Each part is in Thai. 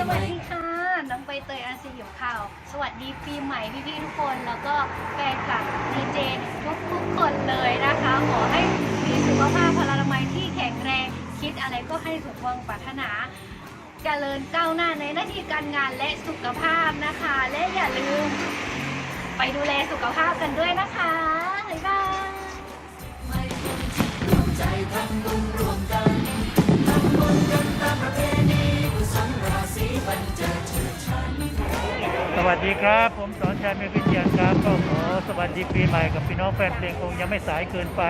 สวัสดีค่ะ น้องใเตยอาซีอยู่ข่าว สวัสดีปีใหม่พี่ๆทุกคน แล้วก็แฟนคลับดีเจทุกๆคนเลยนะคะ ขอให้มีสุขภาพพลานมัยที่แข็งแรง คิดอะไรก็ให้สมหวังปรารถนา เจริญก้าวหน้าในหน้าที่การงานและสุขภาพนะคะ และอย่าลืม ไปดูแลสุขภาพกันด้วยนะคะบ๊ายบา วัสดีครับ ผมสอนชัยเมฆวิเชียนครับก็ขอสวัสดีปีใหม่กับพี่น้องแฟนเพลงคงยังไม่สายเกินไป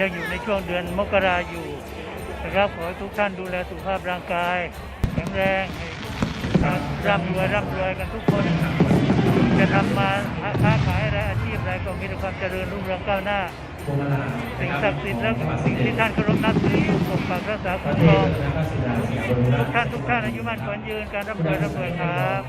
ยังอยู่ในช่วงเดือนมกราอยู่นะครับขอให้ทุกท่านดูแลสุขภาพร่างกาย แข็งแรงร่ำรวยร่ำรวยกันทุกคน จะทำมาค้าขายอะไรอาชีพอะไรก็มีแต่ความเจริญรุ่งเรืองก้าวหน้าสิ่งศักดิ์สิทธิ์และสิ่งที่ท่านเคารพนับถือปกปักรักษาคุ้มครองทุกท่านทุกท่านอายุมั่นขวัญยืนการร่ำรวยร่ำรวยครับ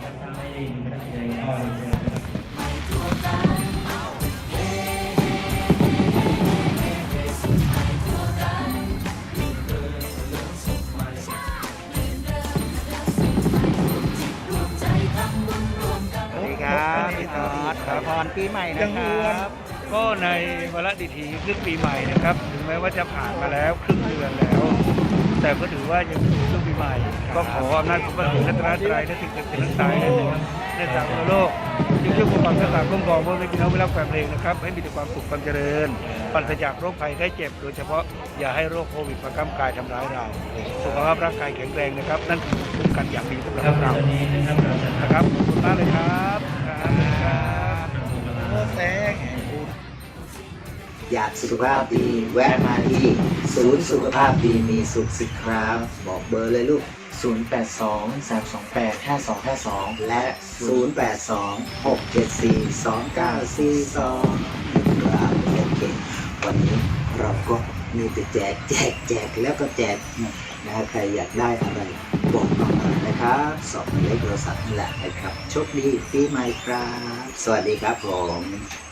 ขอพรปีใหม่นะครัยังบก็ในวาระดิถีครึ่งปีใหม่นะครับ ถึงแม้ว่าจะผ่านมาแล้วครึ่งเดือนแล้ว แต่ก็ถือว่ายังอยู่ครึ่งปีใหม่ ก็ขออำนาจคุณพระศรีรัตนตรัยและสิ่งศักดิ์สิทธิ์ทั้งหลายในสากลโลกที่ช่วยปกปักรักษาคุ้มครองพวกพี่น้องเวลาแฟนเพลงนะครับ ให้มีแต่ความสุขความเจริญปราศจากโรคภัยไข้เจ็บ โดยเฉพาะอย่าให้โรคโควิดมาก้ำกายทำร้ายเรา สุขภาพร่างกายแข็งแรงนะครับ นั่นคือคุ้มกันอย่างดีสำหรับพวกเรานะครับขอบคุณมากเลยครับครับครับโอ้แสงแห่งบุญ อยากสุขภาพดีแวะมาที่ศูนย์สุขภาพดีมีสุขสิครับ บอกเบอร์เลยลูก 082 328 5252 และ 082 674 2942ครับโอเควันนี้เราก็มีแต่แจกแจกแจกแล้วก็แจกนะใครอยากได้อะไรบอกมาหน่อยนะครับสอบหมายเลขโทรศัพท์นี่แหละนะครับโชคดีปีใหม่ครับ สวัสดีครับผม